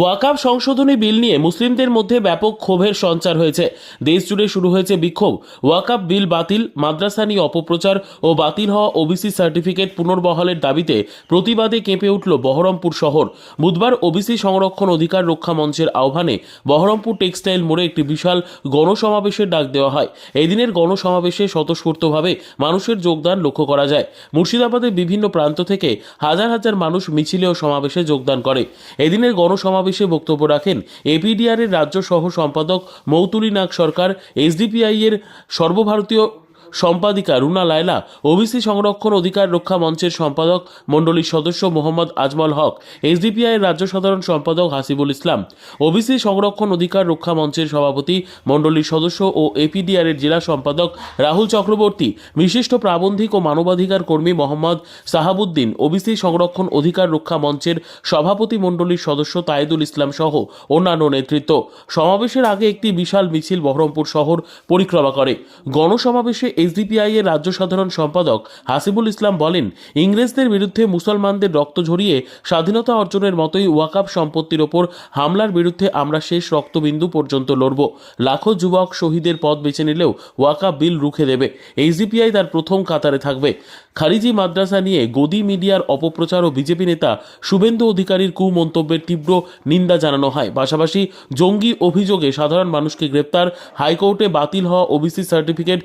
ওয়াকাব সংশোধনী বিল নিয়ে মুসলিমদের মধ্যে ব্যাপক ক্ষোভের সঞ্চার হয়েছে। দেশ জুড়ে শুরু হয়েছে বিক্ষোভ। ওয়াকাব বিল বাতিল, মাদ্রাসা নিয়ে অপপ্রচার ও বাতিল হওয়া ওবিসি সার্টিফিকেট পুনর্বহালের দাবিতে প্রতিবাদে কেঁপে উঠল বহরমপুর শহর। বুধবার ওবিসি সংরক্ষণ অধিকার রক্ষা মঞ্চের আহ্বানে বহরমপুর টেক্সটাইল মোড়ে একটি বিশাল গণসমাবেশের ডাক দেওয়া হয়। এই দিনের গণসমাবেশে স্বতঃস্ফূর্তভাবে মানুষের যোগদান লক্ষ্য করা যায়। মুর্শিদাবাদের বিভিন্ন প্রান্ত থেকে হাজার হাজার মানুষ মিছিলে ও সমাবেশে যোগদান করে। এদিনের গণসমাবেশে বক্তব্য রাখেন এপিডিআর এর রাজ্য সহ সম্পাদক মৌতুলি নাগ সরকার এসডিপিআই এর সর্বভারতীয় সম্পাদিকা রুনা লায়লা ওবিসি সংরক্ষণ অধিকার রক্ষা মঞ্চের সম্পাদক, মণ্ডলীর সদস্য মোহাম্মদ আজমল হক এসডিপিআই এর রাজ্য সাধারণ সম্পাদক হাসিবুল ইসলাম ওবিসি সংরক্ষণ অধিকার রক্ষা মঞ্চের সভাপতি, মণ্ডলীর সদস্য ও এপিডিআর এর জেলা সম্পাদক রাহুল চক্রবর্তী, বিশিষ্ট প্রাবন্ধিক ও মানবাধিকার কর্মী মোহাম্মদ সাহাবুদ্দিন ওবিসি সংরক্ষণ অধিকার রক্ষা মঞ্চের সভাপতি মণ্ডলীর সদস্য তায়েদুল ইসলাম সহ অন্যান্য নেতৃত্ব। সমাবেশের আগে একটি বিশাল মিছিল বহরমপুর শহর পরিক্রমা করে। গণসমাবেশে এসডিপিআই এর রাজ্য সাধারণ সম্পাদক হাসিবুল ইসলাম বলেন, ইংরেজদের বিরুদ্ধে মুসলমানদের রক্ত ঝরিয়ে স্বাধীনতা অর্জনের মতোই ওয়াকাব সম্পত্তির ওপর হামলার বিরুদ্ধে আমরা শেষ রক্তবিন্দু পর্যন্ত লড়ব। লাখো যুবক শহীদের পথ বেছে নিলেও ওয়াকাব বিল রুখে দেবে। এইচডিপিআই তার প্রথম কাতারে থাকবে। খারিজি মাদ্রাসা নিয়ে গদি মিডিয়ার অপপ্রচার ও বিজেপি নেতা শুভেন্দু অধিকারীর কুমন্তব্যের তীব্র নিন্দা জানানো হয়। পাশাপাশি জঙ্গি অভিযোগে সাধারণ মানুষকে গ্রেপ্তার, হাইকোর্টে বাতিল হওয়া ওবিসি সার্টিফিকেট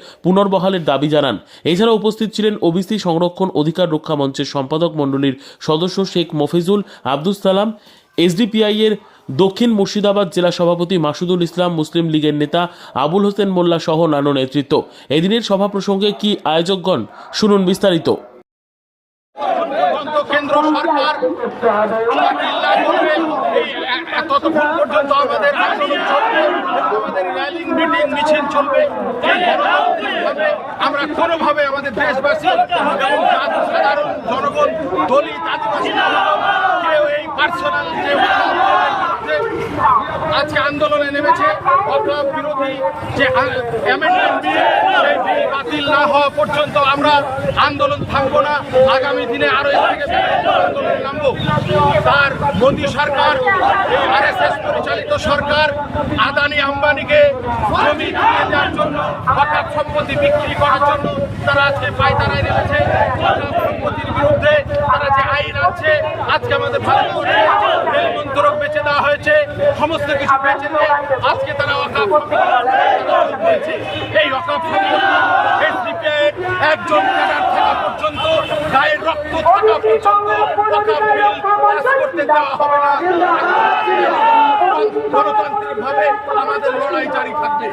পুনর্বহালের দাবি জানান। এছাড়া উপস্থিত ছিলেন ওবিসি সংরক্ষণ অধিকার রক্ষা মঞ্চের সম্পাদক মণ্ডলীর সদস্য শেখ মফিজুল আব্দুল সালাম এসডিপিআই এর দক্ষিণ মুর্শিদাবাদ জেলা সভাপতি মাসুদুল ইসলাম, মুসলিম লীগের নেতা আবুল হোসেন মোল্লা সহ নানা নেতৃত্ব। এদিনের সভা প্রসঙ্গে কি আয়োজকগণ শুনুন বিস্তারিত। সরকার আমাকে লাগবে এই এ- এতক্ষণ পর্যন্ত আমাদের র্যালিং মিটিং মিছিল চলবে। আমরা কোনোভাবে আমাদের দেশবাসী সাধারণ জনগণ, দলিত আদিবাসী কেউ এই পার্সোনাল যে আজকে আন্দোলনে নেমেছে অকাপ বিরোধী যে অ্যামেন্ডমেন্ট সেই বাতিল না হওয়া পর্যন্ত আমরা আন্দোলন থামবো না। আগামী দিনে আরও এর থেকে আন্দোলনে নামবো তার মোদী সরকার, এই আরএসএস পরিচালিত সরকার আদানি আম্বানিকে জমি কিনে দেওয়ার জন্য অকাপ সম্পত্তি বিক্রি করার জন্য তারা আজকে পায়তারায় অকাপ সম্পত্তির বিরুদ্ধে তারা যে আইন আছে, আজকে আমাদের ভারতবর্ষে মন্ত্রক বেঁচে দেওয়া হয়েছে, সমস্ত কিছু বেঁচে দিয়ে আজকে তারা অকাপ এই অকাপ একজন থাকা পর্যন্ত গায়ের রক্ত থাকা পর্যন্ত করতে দেওয়া হবে না। ভাবে আমাদের লড়াই জারি থাকবে।